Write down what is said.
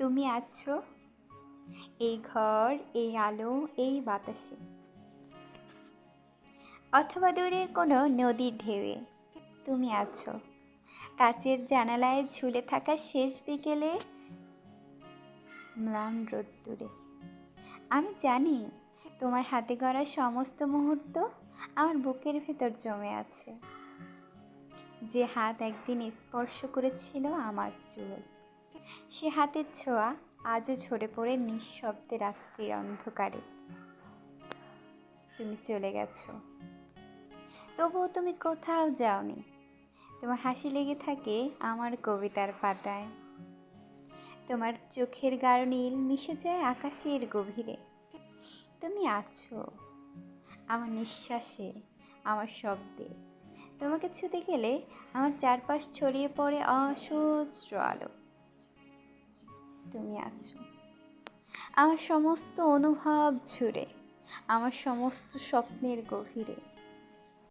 তুমি আছো? এই ঘর, এই আলো, এই বাতাসে। অথবা দূরের কোনো নদীর ঢেউয়ে। তুমি আছো। কাচের জানালায় ঝুলে থাকা শেষ বিকেলে ম্লান রোদ্দুরে। আমি জানি তোমার হাতে গড়া সমস্ত মুহূর্ত আমার বুকের ভেতর জমে আছে। যে হাত একদিন স্পর্শ করেছিল আমার চুল। সে হাতের ছোঁয়া আজও ঝরে পড়ে নিঃশব্দে রাত্রির অন্ধকারে। তুমি চলে গেছো। তবুও তুমি কোথাও যাওনি। তোমার হাসি লেগে থাকে আমার কবিতার পাতায়। তোমার চোখের গাঢ় নীল মিশে যায় আকাশের গভীরে। তুমি আছো আমার নিঃশ্বাসে, আমার শব্দে। তোমাকে ছুতে গেলে আমার চারপাশ ছড়িয়ে পড়ে অসহস্র আলো। তুমি আছো। আমার সমস্ত অনুভব ঝুড়ে আমার সমস্ত স্বপ্নের গভীরে।